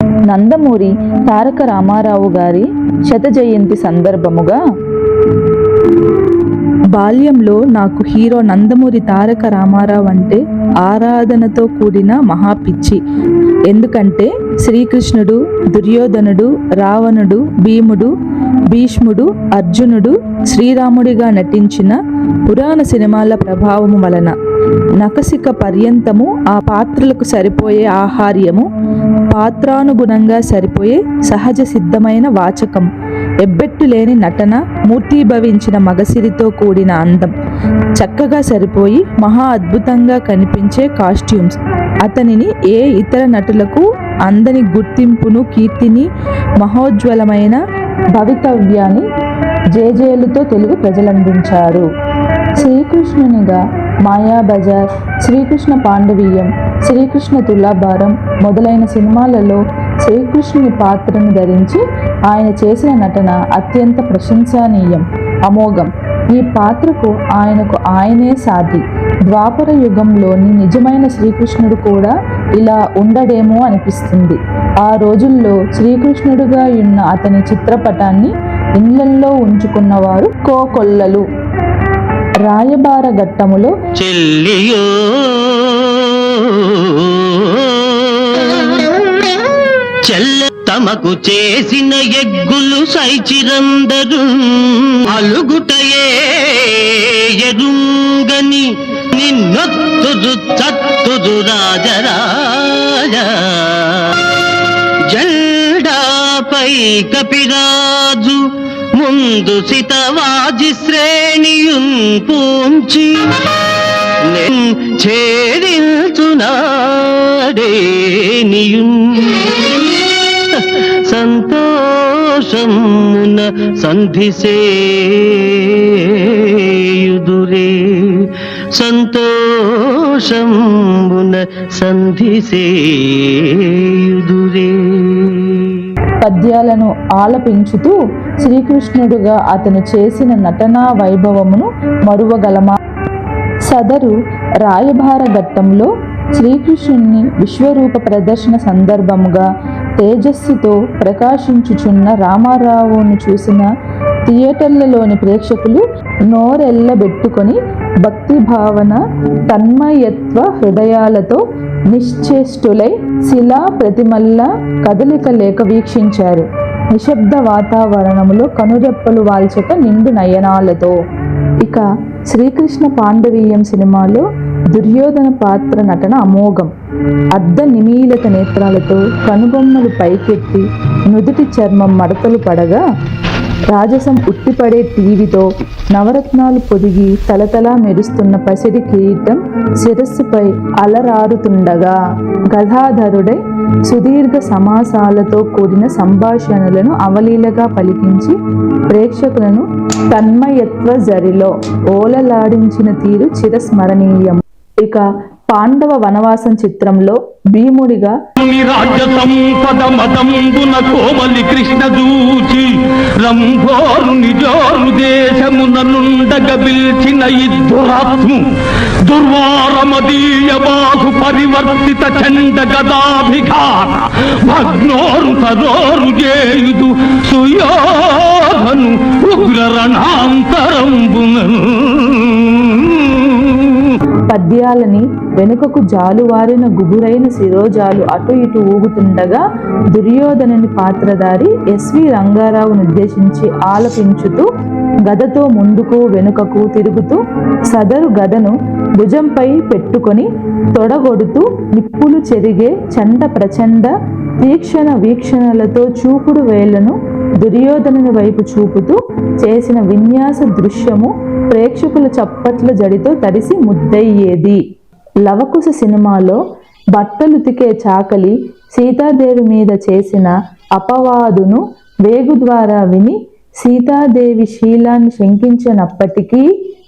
నందమూరి తారక రామారావు గారి శత జయంతి సందర్భముగా బాల్యంలో నాకు హీరో నందమూరి తారక రామారావు అంటే ఆరాధనతో కూడిన మహాపిచ్చి. ఎందుకంటే శ్రీకృష్ణుడు దుర్యోధనుడు రావణుడు భీముడు భీష్ముడు అర్జునుడు శ్రీరాముడిగా నటించిన పురాణ సినిమాల ప్రభావము వలన నకసిక పర్యంతము ఆ పాత్రలకు సరిపోయే ఆహార్యము పాత్రానుగుణంగా సరిపోయే సహజ సిద్ధమైన వాచకం. ఎబ్బెట్టు లేని నటన మూర్తీభవించిన మగసిరితో కూడిన అందం. చక్కగా సరిపోయి మహా అద్భుతంగా కనిపించే కాస్ట్యూమ్స్. అతనిని ఏ ఇతర నటులకు అందని గుర్తింపును కీర్తిని మహోజ్వలమైన భవితవ్యాన్ని జేజేలుతో తెలుగు ప్రజలందించారు. శ్రీకృష్ణునిగా మాయాబజార్ శ్రీకృష్ణ పాండవీయం శ్రీకృష్ణ తులాభారం మొదలైన సినిమాలలో శ్రీకృష్ణుని పాత్రను ధరించి ఆయన చేసిన నటన అత్యంత ప్రశంసనీయం అమోఘం. ఈ పాత్రకు ఆయనకు ఆయనే సాటి. ద్వాపర యుగంలోని నిజమైన శ్రీకృష్ణుడు కూడా ఇలా ఉండడేమో అనిపిస్తుంది. ఆ రోజుల్లో శ్రీకృష్ణుడుగా ఉన్న అతని చిత్రపటాన్ని ఇండ్లల్లో ఉంచుకున్నవారు కోకొల్లలు రాయబార ఘట్టములో చెల్లియో. చెల్ల తమకు చేసిన ఎగ్గులు సైచిరందరు. అలుగుటయే ఎరుంగని నిన్నొత్తుదు చత్తుదు రాజరాజ. జల్డాపై కపిరాజు ముందు సితవాజి శ్రేణియున్ పూంచి ఛేదించునాడే సంతోషమున సంధిసేయుదురే. సంతోషమున సంధిసేయుదురే. పద్యాలను ఆలపించుతూ శ్రీకృష్ణుడుగా అతను చేసిన నటనా వైభవమును మరువగలమా? సదరు రాయభార ఘట్టంలో శ్రీకృష్ణుని విశ్వరూప ప్రదర్శన సందర్భముగా తేజస్సుతో ప్రకాశించుచున్న రామారావును చూసిన థియేటర్లలోని ప్రేక్షకులు నోరెల్లబెట్టుకొని భక్తి భావన తన్మయత్వ హృదయాలతో నిశ్చేష్టులై శిలా ప్రతిమల్ల కదలిక లేక వీక్షించారు. నిశ్శబ్ద వాతావరణములో కనురెప్పలు వాల్చక నిండు నయనాలతో. ఇక శ్రీకృష్ణ పాండవీయం సినిమాలో దుర్యోధన పాత్ర నటన అమోఘం. అర్ధ నిమీలత నేత్రాలతో కనుబొమ్మలు పైకెత్తి నుదుటి చర్మం మడతలు పడగా రాజసం ఉట్టిపడే టీవీతో నవరత్నాలు పొదిగి తలతలా మెరుస్తున్న పసిడి కిరీటం శిరస్సుపై అలరారుతుండగా గదాధరుడై సుదీర్ఘ సమాసాలతో కూడిన సంభాషణలను అవలీలగా పలికించి ప్రేక్షకులను తన్మయత్వ జరిలో ఓలలాడించిన తీరు చిరస్మరణీయం. ఇక పాండవ వనవాసం చిత్రంలో భీముడిగా కోమలి కృష్ణ దూచి రంభోరు నిజోరు దేశమున నుండగ పిల్చిన ఇద్దురాత్ము దుర్వారమదీయ బాహు పరివర్తిత చండ గదాభిఘాత భగ్నోరు తరోరు చేయుదు సుయోధను ఉగ్ర రణాంతరంబున పద్యాలని వెనుకకు జాలువారిన గుబురైన శిరోజాలు అటు ఇటు ఊగుతుండగా దుర్యోధనని పాత్రధారి ఎస్వి రంగారావును ఉద్దేశించి ఆలపించుతూ గదతో ముందుకు వెనుకకు తిరుగుతూ సదరు గదను భుజంపై పెట్టుకొని తొడగొడుతూ నిప్పులు చెరిగే చండ ప్రచండ తీక్షణ వీక్షణలతో చూపుడు వేళ్ళను దుర్యోధనుని వైపు చూపుతూ చేసిన విన్యాస దృశ్యము ప్రేక్షకుల చప్పట్ల జడితో తడిసి ముద్దయ్యేది. లవకుశ సినిమాలో బట్టలు తికే చాకలి సీతాదేవి మీద చేసిన అపవాదును వేగు ద్వారా విని సీతాదేవి శీలాన్ని శంకించినప్పటికీ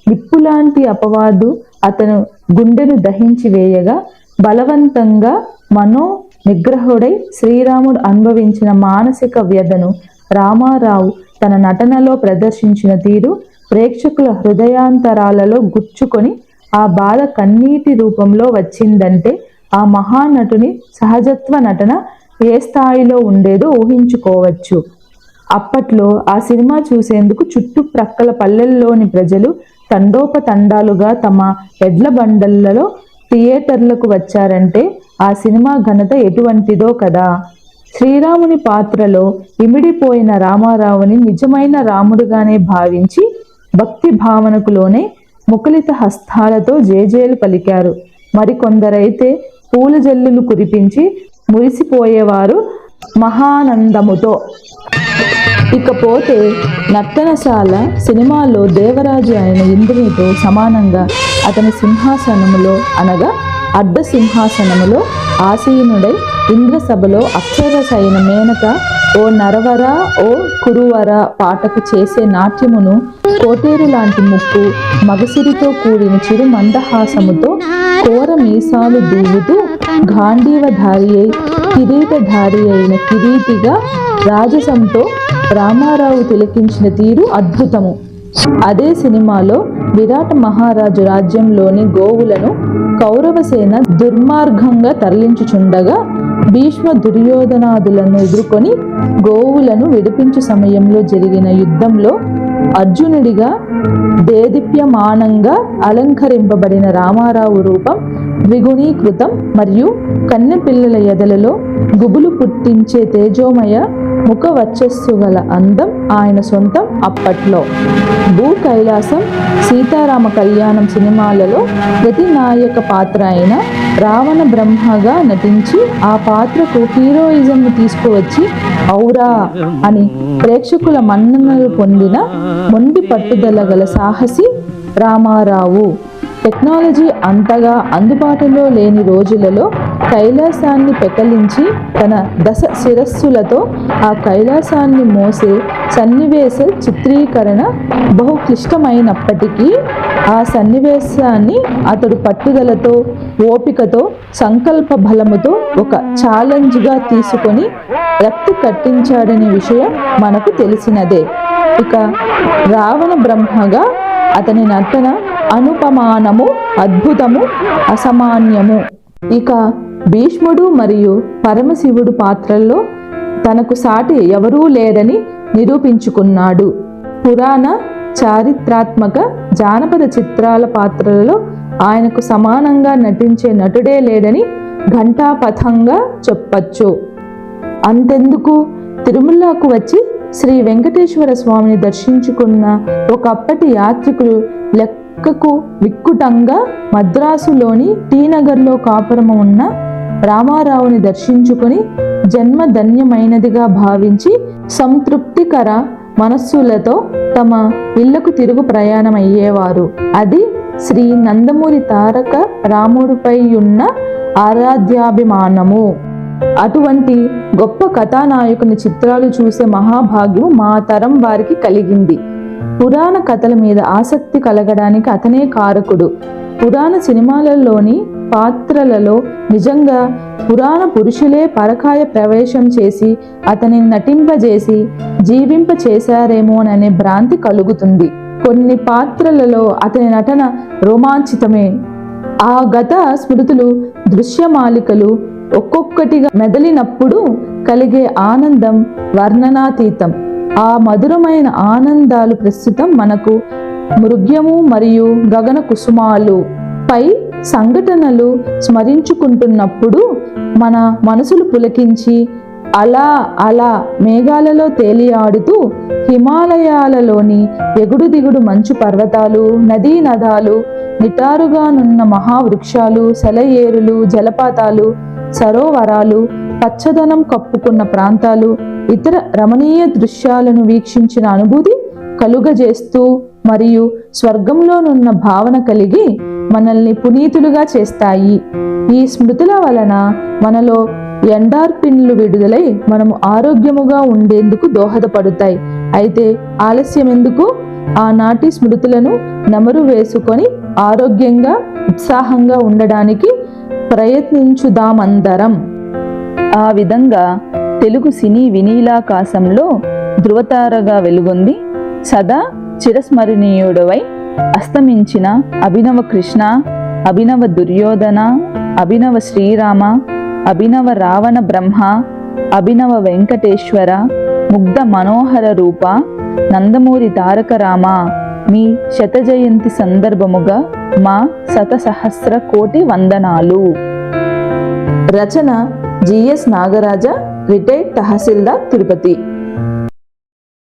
నిప్పులాంటి అపవాదు అతను గుండెను దహించి వేయగా బలవంతంగా మనో నిగ్రహుడై శ్రీరాముడు అనుభవించిన మానసిక వ్యధను రామారావు తన నటనలో ప్రదర్శించిన తీరు ప్రేక్షకుల హృదయాంతరాలలో గుచ్చుకొని ఆ బాధ కన్నీటి రూపంలో వచ్చిందంటే ఆ మహానటుని సహజత్వ నటన ఏ స్థాయిలో ఉండేదో ఊహించుకోవచ్చు. అప్పట్లో ఆ సినిమా చూసేందుకు చుట్టుప్రక్కల పల్లెల్లోని ప్రజలు తండోపతండాలుగా తమ ఎడ్ల బండలలో థియేటర్లకు వచ్చారంటే ఆ సినిమా ఘనత ఎటువంటిదో కదా. శ్రీరాముని పాత్రలో ఇమిడిపోయిన రామారావుని నిజమైన రాముడుగానే భావించి భక్తి భావనకు లోనే ముకులిత హస్తాలతో జేజేలు పలికారు. మరికొందరైతే పూల జల్లులు కురిపించి మురిసిపోయేవారు మహానందముతో. ఇకపోతే నర్తనశాల సినిమాలో దేవరాజు అయిన ఇంద్రునితో సమానంగా అతని సింహాసనములో అనగా అర్ధ సింహాసనములో ఆసీనుడై ఇంద్రసభలో అక్షరసైన మేనక ఓ నరవర ఓ కురువర పాటకు చేసే నాట్యమును కోటేరు లాంటి ముక్కు మగసిరితో కూడిన చిరు మందహాసముతో కోర మీసాలు దూవుతూ గాంధీవధారి అయి కిరీటధారి అయిన కిరీటిగా రాజసంతో రామారావు తిలకించిన తీరు అద్భుతము. అదే సినిమాలో విరాట మహారాజు రాజ్యంలోని గోవులను కౌరవసేన దుర్మార్గంగా తరలించుచుండగా భీష్మ దుర్యోధనాదులను ఎదుర్కొని గోవులను విడిపించు సమయంలో జరిగిన యుద్ధంలో అర్జునుడిగా దేదీప్యమానంగా అలంకరింపబడిన రామారావు రూపం ద్విగుణీకృతం మరియు కన్నెపిల్లల ఎదలలో గుబులు పుట్టించే తేజోమయ ముఖ వచ్చస్సు గల అందం ఆయన సొంతం అప్పట్లో. భూ కైలాసం సీతారామ కళ్యాణం సినిమాలలో ప్రతినాయక పాత్ర అయిన రావణ బ్రహ్మగా నటించి ఆ పాత్రకు హీరోయిజం తీసుకువచ్చి ఔరా అని ప్రేక్షకుల మన్ననలు పొందిన మొండి పట్టుదల గల సాహసి రామారావు. టెక్నాలజీ అంతగా అందుబాటులో లేని రోజులలో కైలాసాన్ని పెకలించి తన దశ శిరస్సులతో ఆ కైలాసాన్ని మోసే సన్నివేశ చిత్రీకరణ బహు క్లిష్టమైనప్పటికీ ఆ సన్నివేశాన్ని అతడు పట్టుదలతో ఓపికతో సంకల్ప బలముతో ఒక ఛాలెంజ్గా తీసుకొని రక్తి కట్టించాడనే విషయం మనకు తెలిసినదే. ఇక రావణ బ్రహ్మగా అతని నటన అనుపమానము అద్భుతము అసమాన్యము. ఇక భీష్ముడు మరియు పరమశివుడు పాత్రల్లో తనకు సాటి ఎవరూ లేరని నిరూపించుకున్నాడు. పురాణ చారిత్రాత్మక జానపద చిత్రాల పాత్రలలో ఆయనకు సమానంగా నటించే నటుడే లేడని ఘంటాపథంగా చెప్పచ్చు. అంతెందుకు? తిరుమలకు వచ్చి శ్రీ వెంకటేశ్వర స్వామిని దర్శించుకున్న ఒకప్పటి యాత్రికులు చిక్కకు విక్కుటంగా మద్రాసులోని టీ నగర్లో కాపురము ఉన్న రామారావుని దర్శించుకొని జన్మ ధన్యమైనదిగా భావించి సంతృప్తికర మనస్సులతో తమ ఇళ్ళకు తిరుగు ప్రయాణం అయ్యేవారు అది శ్రీ నందమూరి తారక రాముడిపై ఉన్న ఆరాధ్యాభిమానము. అటువంటి గొప్ప కథానాయకుని చిత్రాలు చూసే మహాభాగ్యం మా తరం వారికి కలిగింది. పురాణ కథల మీద ఆసక్తి కలగడానికి అతనే కారకుడు. పురాణ సినిమాలలోని పాత్రలలో నిజంగా పురాణ పురుషులే పరకాయ ప్రవేశం చేసి అతనిని నటింపజేసి జీవింప చేశారేమోననే భ్రాంతి కలుగుతుంది. కొన్ని పాత్రలలో అతని నటన రోమాంచితమే. ఆ గత స్మృతులు దృశ్యమాలికలు ఒక్కొక్కటిగా మెదలినప్పుడు కలిగే ఆనందం వర్ణనాతీతం. ఆ మధురమైన ఆనందాలు ప్రస్తుతం మనకు మృగ్యము మరియు గగన కుసుమాలు. పై సంఘటనలు స్మరించుకుంటున్నప్పుడు మన మనసులు పులకించి అలా అలా మేఘాలలో తేలియాడుతూ హిమాలయాలలోని ఎగుడు దిగుడు మంచు పర్వతాలు నదీ నదాలు నిటారుగానున్న మహావృక్షాలు సెలయేరులు జలపాతాలు సరోవరాలు పచ్చదనం కప్పుకున్న ప్రాంతాలు ఇతర రమణీయ దృశ్యాలను వీక్షించిన అనుభూతి కలుగజేస్తూ మరియు స్వర్గంలోనున్న భావన కలిగి మనల్ని పునీతులుగా చేస్తాయి. ఈ స్మృతుల వలన మనలో ఎండార్పిన్లు విడుదలై మనము ఆరోగ్యముగా ఉండేందుకు దోహదపడతాయి. అయితే ఆలస్యం ఎందుకు ఆనాటి స్మృతులను నెమరు వేసుకొని ఆరోగ్యంగా ఉత్సాహంగా ఉండడానికి ప్రయత్నించుదామందరం. ఆ విధంగా తెలుగు సినీ వినీలాకాశంలో ధృవతారగా వెలుగొంది. సదా చిరస్మరణీయుడవై అస్తమించిన అభినవ కృష్ణ అభినవ దుర్యోధన అభినవ శ్రీరామ అభినవ రావణ బ్రహ్మ అభినవ వెంకటేశ్వర ముగ్ధ మనోహర రూప నందమూరి తారక రామ మీ శతజయంతి సందర్భముగా మా శత సహస్ర కోటి వందనాలు. రచన G S Nagaraja రిటైర్డ్ తహసీల్దార్ తిరుపతి